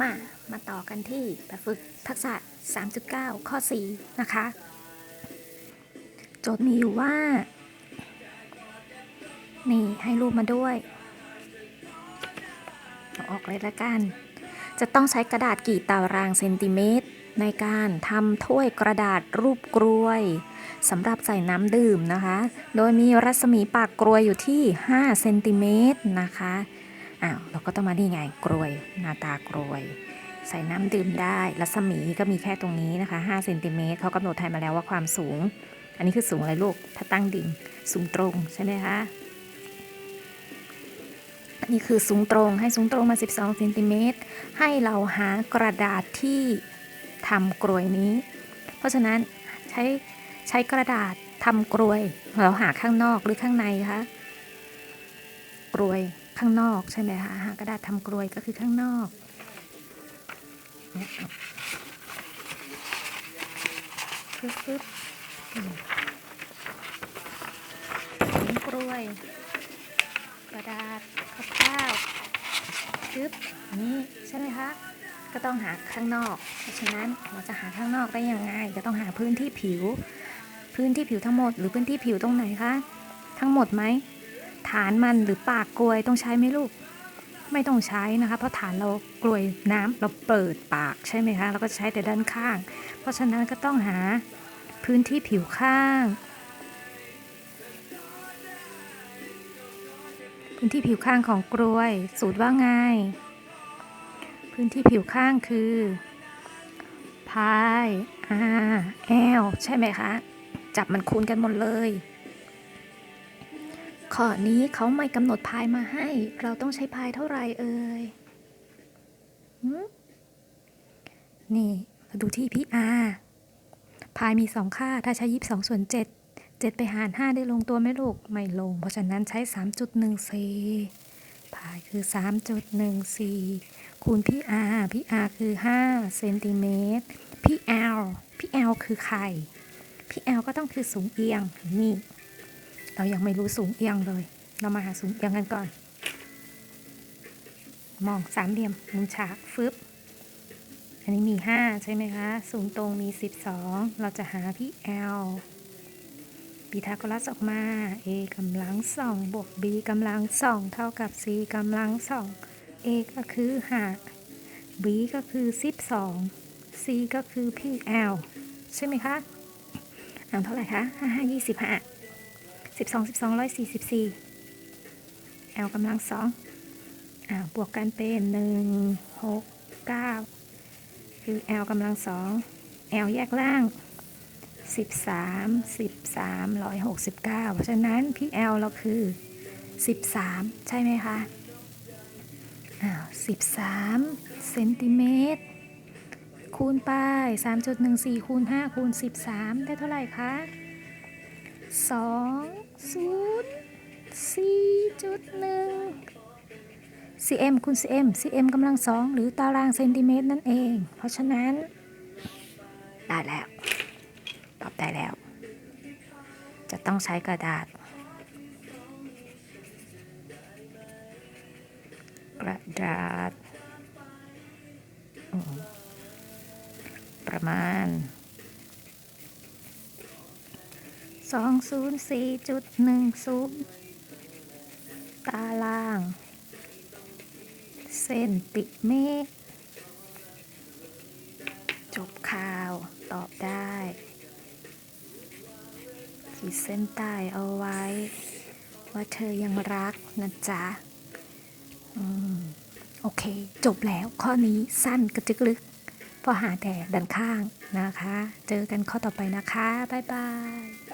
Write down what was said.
มา มาต่อกันที่แบบฝึกทักษะ 3.9 ข้อ 4 นะคะ โจทย์มีอยู่ว่า นี่ให้รูปมาด้วย เอาออกเลยละกัน จะต้องใช้กระดาษกี่ตารางเซนติเมตร ในการทำถ้วยกระดาษรูปกรวยสำหรับใส่น้ำดื่มนะคะ โดยมีรัศมีปากกรวยอยู่ที่ 5 เซนติเมตรนะคะ อ้าวเราก็ต้องมานี่ไงกรวยหน้าตากรวย ใส่น้ำดื่มได้ รัศมีก็มีแค่ตรงนี้นะคะ5เซนติเมตรเขากำหนดให้มาแล้วว่าความสูง อันนี้คือสูงอะไรลูก ถ้าตั้งดิ่งสูงตรงใช่ไหมคะอันนี้คือสูงตรงให้สูงตรงมา 12เซนติเมตรให้เราหากระดาษที่ทำกรวยนี้ เพราะฉะนั้นใช้ใช้กระดาษทำกรวย เราหาข้างนอกหรือข้างในคะกรวย ข้างนอกใช่ไหมคะหากระดาษทำกรวยก็คือข้างนอกปึ๊บปึ๊บอืมถุงกรวย กระดาษข้าวปึ๊บนี่ใช่ไหมคะก็ต้องหาข้างนอก เพราะฉะนั้นเราจะหาข้างนอกได้ยังไงก็ต้องหาพื้นที่ผิว พื้นที่ผิวทั้งหมด หรือพื้นที่ผิวตรงไหนคะ ทั้งหมดไหม ฐานมันหรือปากกลวยต้องใช้ไหมลูก ไม่ต้องใช้นะคะ เพราะฐานเรากลวยน้ำเราเปิดปากใช่ไหมคะเราก็ใช้แต่ด้านข้าง เพราะฉะนั้นก็ต้องหาพื้นที่ผิวข้าง พื้นที่ผิวข้างของกลวย สูตรว่าไง พื้นที่ผิวข้างคือพายอาแอลใช่ไหมคะ จับมันคูณกันหมดเลย ข้อนี้เขาไม่กำหนดพายมาให้ เราต้องใช้พายเท่าไหร่เอ่ยนี่มาดูที่พี่อาพายมีสองค่า ถ้าใช้ยี่สิบสองส่วนเจ็ดเจ็ดไปหารห้าได้ลงตัวไหมลูก ไม่ลง เพราะฉะนั้นใช้สามจุดหนึ่งสี่พายคือสามจุดหนึ่งสี่คูณพี่อาพี่อาคือห้าเซนติเมตรพี่แอลพี่แอลคือไข่พี่แอลก็ต้องคือสูงเอียงนี่ เรายังไม่รู้สูงเอียงเลย เรามาหาสูงเอียงกันก่อน มองสามเหลี่ยมมุมฉากฟึบ อันนี้มี 5 ใช่ไหมคะ สูงตรงมี 12 เราจะหาพี่ L พีทาโกรัสออกมา a กำลังสองบวก b กำลังสองเท่ากับ c กำลังสอง a ก็คือ5 b ก็คือ 12 c ก็คือพี่ L ใช่ไหมคะอ่านเท่าไหร่คะ 5 5 25 12 12 144 L กำลังสองอ่าบวกกันเป็น 1 6 9 คือ L กำลังสอง L แยกล่าง 13 13 169 เพราะฉะนั้นพี่ L เราคือ 13 ใช่ไหมคะอ้าว13เซนติเมตรคูณไป 3.14คูณ5คูณ13 ได้เท่าไหร่คะสอง ศูนย์สี่จุดหนึ่ง cm คูณ cm cm กำลังสองหรือตารางเซนติเมตรนั่นเอง เพราะฉะนั้น ได้แล้ว ตอบได้แล้ว จะต้องใช้กระดาษ กระดาษ ประมาณ สองศูนย์สี่จุดหนึ่งศูนย์ตารางเซนติเมตร จบข่าวตอบได้ ขีดเส้นใต้เอาไว้ ว่าเธอยังรักนะจ๊ะ อืม โอเค จบแล้วข้อนี้สั้นกระจึกลึกพอหาแต่ด้านข้างนะคะ เจอกันข้อต่อไปนะคะ บ๊ายบาย